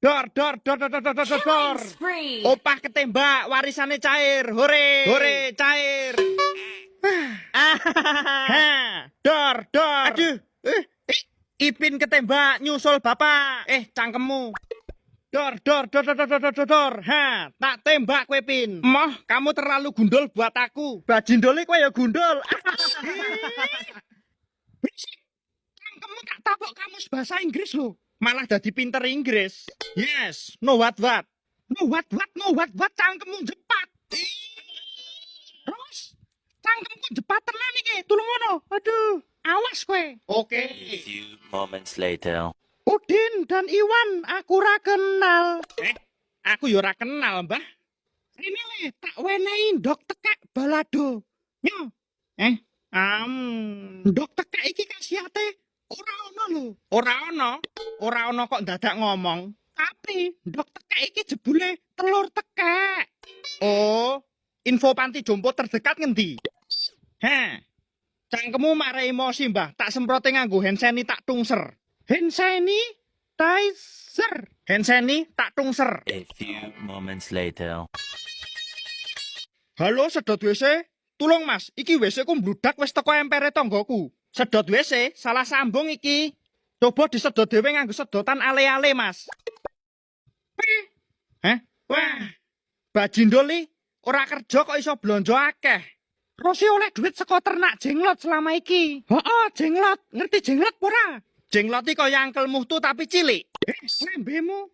Dor, dor, dor, dor, dor, dor, dor, dor. Opah ketembak, warisannya cair. Hore, hore, cair. dor, dor. Aduh, eh, dor, Ipin ketembak, nyusul bapak. Eh, cangkemmu. Dor, dor, dor, dor, dor, dor, dor, dor. Ha, tak tembak kue pin. Moh, kamu terlalu gundul buat aku. dor, kue ya gundul. Cangkemmu tak tabok dor, dor, Inggris loh. Malah jadi pinter Inggris. Yes, no what what. No what what, no what what, cangkemmu jepat. Terus, cangkemku jepat tenan iki, tulung ngono. Aduh, awas kue. Oke. A few moments later. Udin dan Iwan aku ra kenal. Eh, aku yo ra kenal, Mbah. Ini le tak wenehi ndok tekek balado. Nyo. Eh, am, ndok tekek iki kasiate ora ono lho. Ora ono. Ora ono kok dadak ngomong. Tapi ndok tekek iki jebule telur tekek. Oh, info panti jompo terdekat ngendi? Heh. Cangkemmu marai emosi, Mbah. Tak semprote nganggo sanitizer tak tungser. Hand sanitizer. Hand sanitizer tak tungser. A few moments later. Halo, sedot WC. Tulung Mas, iki WC ku mbludak wis teko empere tonggoku. Sedot WC, salah sambung iki. Coba disedot dhewe nganggo sedotan ale-ale, Mas. Eh, Heh? Wah. Bajindoli ora kerja kok iso blonjo akeh. Rosi oleh duit saka ternak jenglot selama iki. Heeh, jenglot. Ngerti jenglot ora? Jenglot iki kaya angkel muhtu tapi cilik. Eh, lembemu.